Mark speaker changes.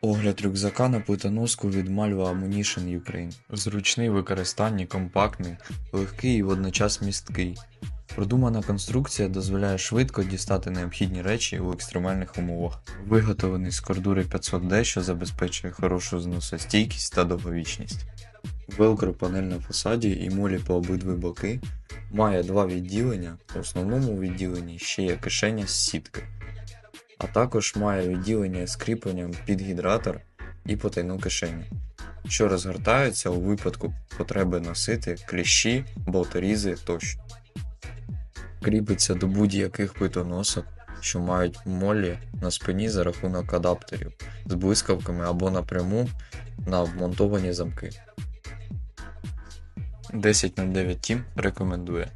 Speaker 1: Огляд рюкзака на плитоноску від Malva Ammunition Ukraine. Зручний в використанні, компактний, легкий і водночас місткий. Продумана конструкція дозволяє швидко дістати необхідні речі у екстремальних умовах. Виготовлений з кордури 500D, що забезпечує хорошу зносостійкість та довговічність. Велкро панель на фасаді і молі по обидві боки. Має два відділення. В основному відділенні ще є кишеня з сітки. А також має відділення з кріпленням під гідратор і потайну кишеню, що розгортаються у випадку потреби носити кліщі, болторізи тощо. Кріпиться до будь-яких плитоносок, що мають молі на спині за рахунок адаптерів з блискавками або напряму на вмонтовані замки. 10 на 9 Team рекомендує.